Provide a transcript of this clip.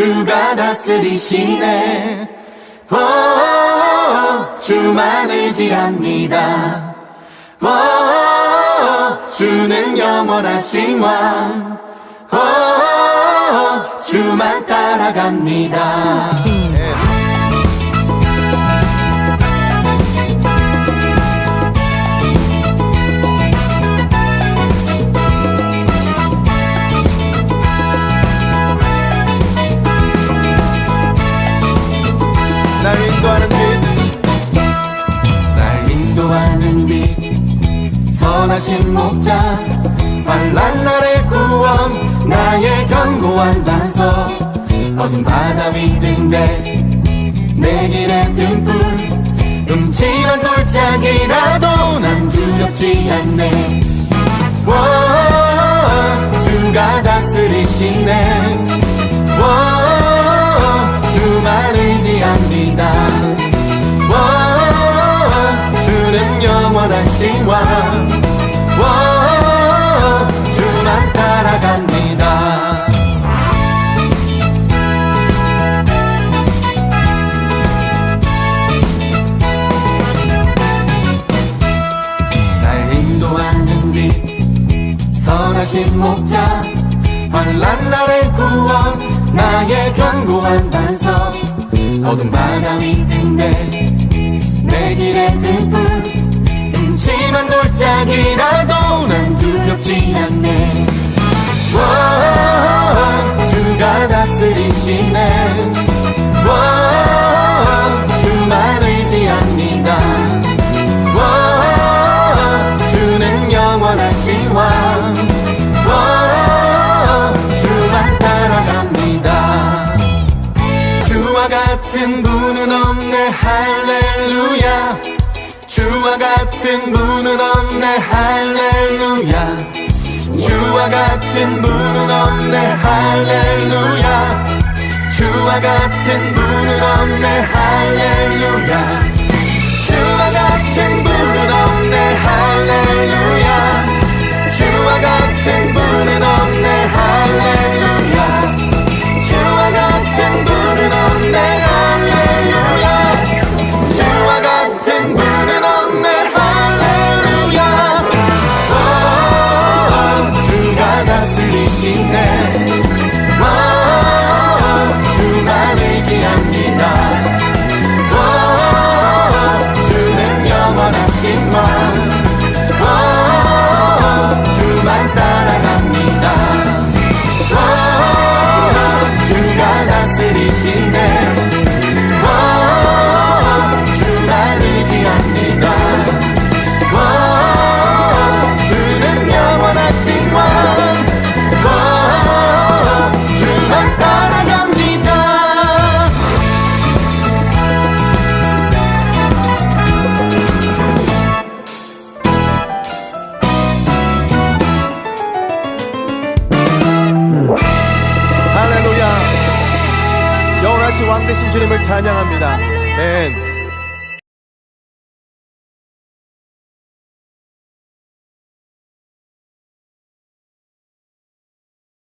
주가 다스리시네. 오, 주만 의지합니다. 오, 주는 영원하신 왕. 오, 주만 따라갑니다 빛 선하신 목자 환란 날의 구원 나의 견고한 반석. 어둠 바다 위 등대 내 길의 등불. 음침한 골짜기라도 난 두렵지 않네. 워 주가 다스리시네 선하신 목자 환란 날의 구원 나의 견고한 반석. 어둠 바다 위등대 내 길의 등불 음침한 골짜기라 같은 분은 없네. 할렐루야. 주와 같은 분은 없네. 할렐루야. 주와 같은 분은 없네. 할렐루야. 주와 같은 분은 없네. 할렐루야 in 할렐루야. 영원하신 왕 되신 주님을 찬양합니다. 멘